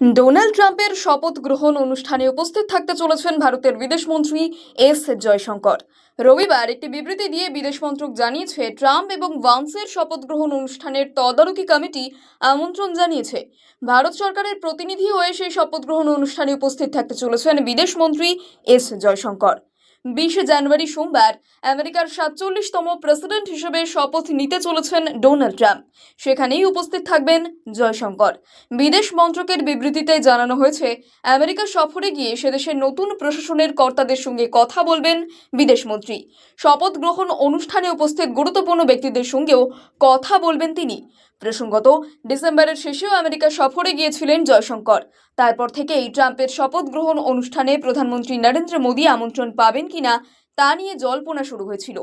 Donald ট্রাম্পের শপথ গ্রহণ অনুষ্ঠানে উপস্থিত থাকতে চলেছেন ভারতের বিদেশমন্ত্রী এস জয়শঙ্কর। রবিবার একটি বিবৃতি দিয়ে বিদেশ মন্ত্রক জানিয়েছে, ট্রাম্প এবং ভান্সের শপথ গ্রহণ অনুষ্ঠানের তদারকি কমিটি আমন্ত্রণ জানিয়েছে। ভারত সরকারের প্রতিনিধি হয়ে সেই শপথ গ্রহণ অনুষ্ঠানে উপস্থিত থাকতে চলেছেন বিদেশমন্ত্রী এস জয়শঙ্কর। বিশে জানুয়ারি সোমবার আমেরিকার সাতচল্লিশতম প্রেসিডেন্ট হিসেবে শপথ নিতে চলেছেন ডোনাল্ড ট্রাম্প। সেখানেই উপস্থিত থাকবেন জয়শঙ্কর। বিদেশ মন্ত্রকের বিবৃতিতে জানানো হয়েছে, আমেরিকা সফরে গিয়ে সেদেশের নতুন প্রশাসনের কর্তাদের সঙ্গে কথা বলবেন বিদেশমন্ত্রী শপথ গ্রহণ অনুষ্ঠানে উপস্থিত গুরুত্বপূর্ণ ব্যক্তিদের সঙ্গেও কথা বলবেন তিনি। প্রসঙ্গত, ডিসেম্বরের শেষেও আমেরিকা সফরে গিয়েছিলেন জয়শঙ্কর। তারপর থেকেই ট্রাম্পের শপথ গ্রহণ অনুষ্ঠানে প্রধানমন্ত্রী নরেন্দ্র মোদী আমন্ত্রণ পাবেন কিনা, তা নিয়ে জল্পনা শুরু হয়েছিল।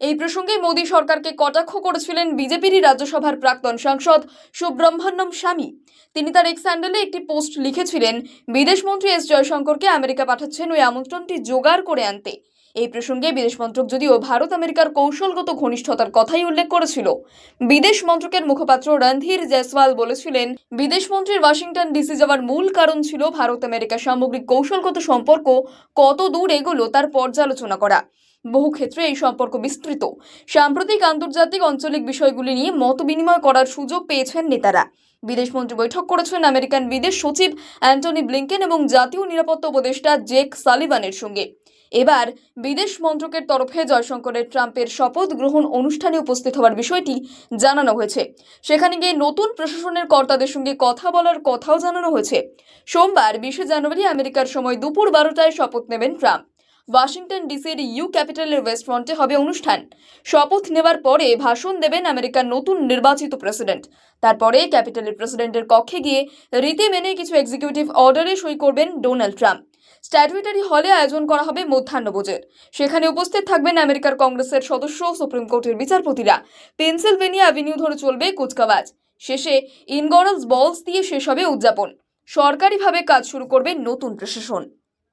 এই প্রসঙ্গে মোদী সরকারকে কটাক্ষ করেছিলেন বিজেপিরই রাজ্যসভার প্রাক্তন সাংসদ সুব্রহ্মণ্যম স্বামী। তিনি তার এক্স হ্যান্ডেলে একটি পোস্ট লিখেছিলেন বিদেশমন্ত্রী এস জয়শঙ্করকে আমেরিকা পাঠাচ্ছেন ওই আমন্ত্রণটি জোগাড় করে আনতে। এই প্রসঙ্গে বিদেশ মন্ত্রক যদিও ভারত আমেরিকার কৌশলগত ঘনিষ্ঠতার কথাই উল্লেখ করেছিল। বিদেশ মন্ত্রকের মুখপাত্র রণধীর জয়সওয়াল বলেছিলেন বিদেশমন্ত্রীর ওয়াশিংটন ডিসি যাওয়ার মূল কারণ ছিল ভারত আমেরিকা সামগ্রিক কৌশলগত সম্পর্ক, কত দূর এগোলো তার পর্যালোচনা করা। বহু ক্ষেত্রে এই সম্পর্ক বিস্তৃত। সাম্প্রতিক আন্তর্জাতিক আঞ্চলিক বিষয়গুলি নিয়ে মত বিনিময় করার সুযোগ পেয়েছেন নেতারা। বিদেশমন্ত্রী বৈঠক করেছেন আমেরিকান বিদেশ সচিব অ্যান্টনি ব্লিংকেন এবং জাতীয় নিরাপত্তা উপদেষ্টা জেক সালিভানের সঙ্গে। এবার বিদেশ মন্ত্রকের তরফে জয়শঙ্করের ট্রাম্পের শপথ গ্রহণ অনুষ্ঠানে উপস্থিত হওয়ার বিষয়টি জানানো হয়েছে। সেখানে গিয়ে নতুন প্রশাসনের কর্তাদের সঙ্গে কথা বলার কথাও জানানো হয়েছে। সোমবার বিশে জানুয়ারি আমেরিকার সময় দুপুর বারোটায় শপথ নেবেন ট্রাম্প। ওয়াশিংটন ডিসির ইউ ক্যাপিটালের ওয়েস্ট ফ্রন্টে হবে অনুষ্ঠান। শপথ নেবার পরে ভাষণ দেবেন আমেরিকার নতুন নির্বাচিত প্রেসিডেন্ট। তারপরে ক্যাপিটালের প্রেসিডেন্টের কক্ষে গিয়ে রীতি মেনে কিছু এক্সিকিউটিভ অর্ডারে সই করবেন ডোনাল্ড ট্রাম্প। স্ট্যাটুইটারি হলে আয়োজন করা হবে মধ্যাহ্নভোজের সেখানে উপস্থিত থাকবেন আমেরিকার কংগ্রেসের সদস্য, সুপ্রিম কোর্টের বিচারপতিরা। পেনসিলভেনিয়া অ্যাভিনিউ ধরে চলবে কুচকাওয়াজ। শেষে ইনগরলস বলস দিয়ে শেষ হবে উদযাপন। সরকারিভাবে কাজ শুরু করবে নতুন প্রশাসন।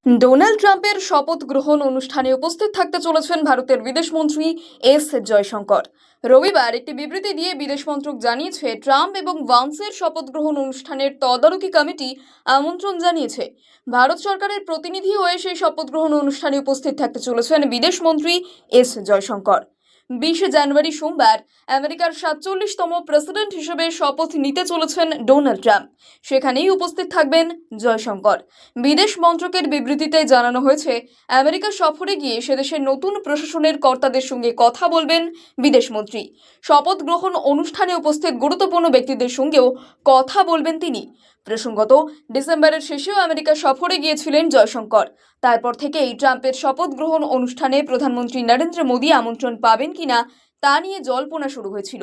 ডোনাল্ড ট্রাম্পের শপথ গ্রহণ অনুষ্ঠানে উপস্থিত থাকতে চলেছেন ভারতের বিদেশমন্ত্রী এস জয়শঙ্কর। রবিবার একটি বিবৃতি দিয়ে বিদেশ মন্ত্রক জানিয়েছে, ট্রাম্প এবং ভান্সের শপথ গ্রহণ অনুষ্ঠানের তদারকি কমিটি আমন্ত্রণ জানিয়েছে। ভারত সরকারের প্রতিনিধি হয়ে সেই শপথ গ্রহণ অনুষ্ঠানে উপস্থিত থাকতে চলেছেন বিদেশমন্ত্রী এস জয়শঙ্কর। বিশে জানুয়ারি সোমবার আমেরিকার সাতচল্লিশতম প্রেসিডেন্ট হিসেবে শপথ নিতে চলেছেন ডোনাল্ড ট্রাম্প। সেখানেই উপস্থিত থাকবেন জয়শঙ্কর। বিদেশ মন্ত্রকের বিবৃতিতে জানানো হয়েছে, আমেরিকা সফরে গিয়ে সেদেশের নতুন প্রশাসনের কর্তাদের সঙ্গে কথা বলবেন বিদেশমন্ত্রী শপথ গ্রহণ অনুষ্ঠানে উপস্থিত গুরুত্বপূর্ণ ব্যক্তিদের সঙ্গেও কথা বলবেন তিনি। প্রসঙ্গত, ডিসেম্বরের শেষেও আমেরিকা সফরে গিয়েছিলেন জয়শঙ্কর। তারপর থেকেই ট্রাম্পের শপথ গ্রহণ অনুষ্ঠানে প্রধানমন্ত্রী নরেন্দ্র মোদী আমন্ত্রণ পাবেন কিনা তা নিয়ে জল্পনা শুরু হয়েছিল।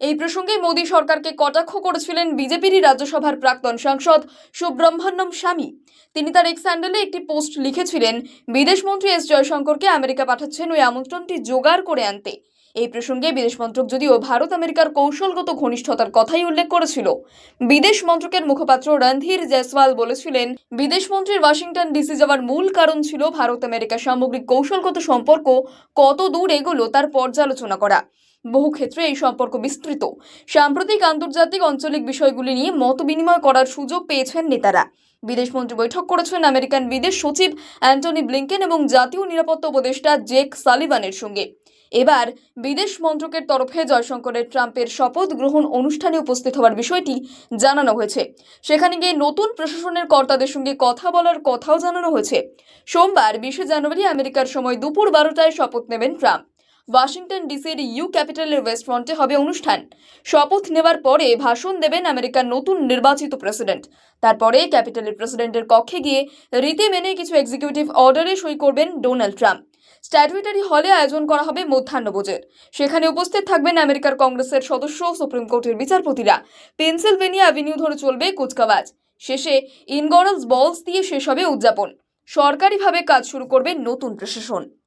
এই প্রসঙ্গে মোদী সরকারকে কটাক্ষ করেছিলেন বিজেপিরই রাজ্যসভার প্রাক্তন সাংসদ সুব্রহ্মণ্যম স্বামী। তিনি তার এক্স হ্যান্ডেলে একটি পোস্ট লিখেছিলেন বিদেশমন্ত্রী এস জয়শঙ্করকে আমেরিকা পাঠাচ্ছেন ওই আমন্ত্রণটি জোগাড় করে আনতে। এই প্রসঙ্গে বিদেশ মন্ত্রক যদিও ভারত আমেরিকার কৌশলগত ঘনিষ্ঠতার কথাই উল্লেখ করেছিল। বিদেশ মন্ত্রকের মুখপাত্র রণধীর জয়সওয়াল বলেছিলেন বিদেশমন্ত্রীর ওয়াশিংটন ডিসি যাওয়ার মূল কারণ ছিল ভারত আমেরিকা সামগ্রিক কৌশলগত সম্পর্ক, কত দূর এগোলো তার পর্যালোচনা করা। বহু ক্ষেত্রে এই সম্পর্ক বিস্তৃত। সাম্প্রতিক আন্তর্জাতিক আঞ্চলিক বিষয়গুলি নিয়ে মত বিনিময় করার সুযোগ পেয়েছেন নেতারা। বিদেশমন্ত্রী বৈঠক করেছেন আমেরিকান বিদেশ সচিব অ্যান্টনি ব্লিংকেন এবং জাতীয় নিরাপত্তা উপদেষ্টা জেক সালিভানের সঙ্গে। এবার বিদেশ মন্ত্রকের তরফে জয়শঙ্করের ট্রাম্পের শপথ গ্রহণ অনুষ্ঠানে উপস্থিত হওয়ার বিষয়টি জানানো হয়েছে। সেখানে গিয়ে নতুন প্রশাসনের কর্তাদের সঙ্গে কথা বলার কথাও জানানো হয়েছে। সোমবার বিশে জানুয়ারি আমেরিকার সময় দুপুর বারোটায় শপথ নেবেন ট্রাম্প। ওয়াশিংটন ডিসির ইউ ক্যাপিটালের ওয়েস্ট ফ্রন্টে হবে অনুষ্ঠান। শপথ নেওয়ার পরে ভাষণ দেবেন আমেরিকার নতুন নির্বাচিত প্রেসিডেন্ট। তারপরে ক্যাপিটালের প্রেসিডেন্টের কক্ষে গিয়ে রীতি মেনে কিছু এক্সিকিউটিভ অর্ডারে সই করবেন ডোনাল্ড ট্রাম্প। স্ট্যাটুইটারি হলে আয়োজন করা হবে মধ্যাহ্নভোজের সেখানে উপস্থিত থাকবেন আমেরিকার কংগ্রেসের সদস্য, সুপ্রিম কোর্টের বিচারপতিরা। পেনসিলভেনিয়া অ্যাভিনিউ ধরে চলবে কুচকাওয়াজ। শেষে ইনগরলস বলস দিয়ে শেষ হবে উদযাপন। সরকারিভাবে কাজ শুরু করবে নতুন প্রশাসন।